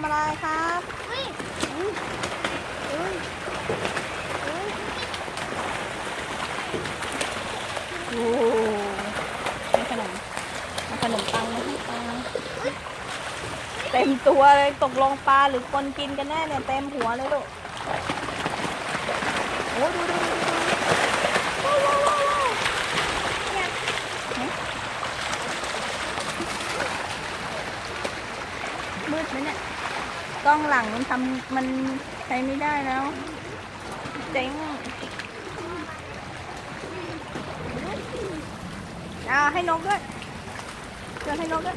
ำอะไรครับเฮ้ยโอ้ให้ขนมเอาขนมปังมาให้ปลาเต็มตัวเลยตกลงปลาหรือคนกินกันแน่เนี่ยเต็มหัวเลยลูกโอ้ดูดูดูดูว้าวว้าวว้าวว้าวฮะมืดไหมเนี่ย กล้องหลังมันทำมันใช้ไม่ได้แล้วเจ๋งอ่าให้นกด้วยเชิญให้นกด้วย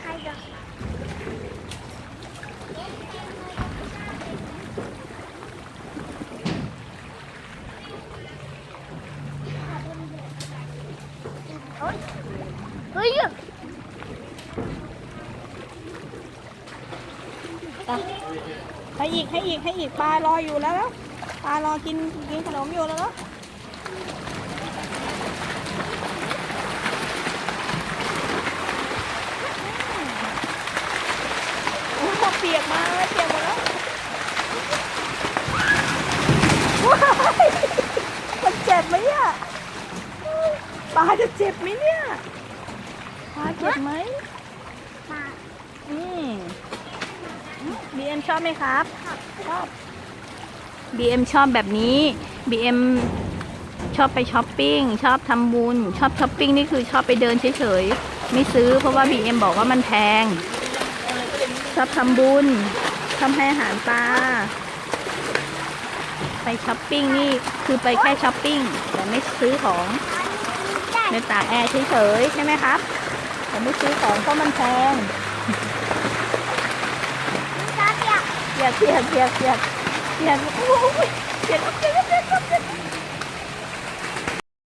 ใครจะเฮ้ย เฮ้ยอะให้อีกให้อีกให้อีกปลารออยู่แล้วแล้วปลารอกินกินขนมอยู่แล้วแล้วโอ้เปียกมาเปียกหมดแล้วมันเจ็บไหมเนี่ยปลาจะเจ็บไหมเนี่ย ปลาเจ็บไหมมาอืมบีเอ็มชอบไหมครับชอบบีเอ็มชอบแบบนี้บีเอ็มชอบไปช้อปปิ้งชอบทำบุญชอบช้อปปิ้งนี่คือชอบไปเดินเฉยๆไม่ซื้อเพราะว่าบีเอ็มบอกว่ามันแพง ชอบทำบุญชอบให้อาหารปลาไปช้อปปิ้งนี่คือไปแค่ช้อปปิ้งแต่ไม่ซื้อของได้ในตากแอร์เฉยๆใช่ไหมครับ แต่ไม่ซื้อของเพราะมันแพงจ้าเปียกเปียกเปียกเปียกเปียกเปียกโอ้ยเปียกเปียก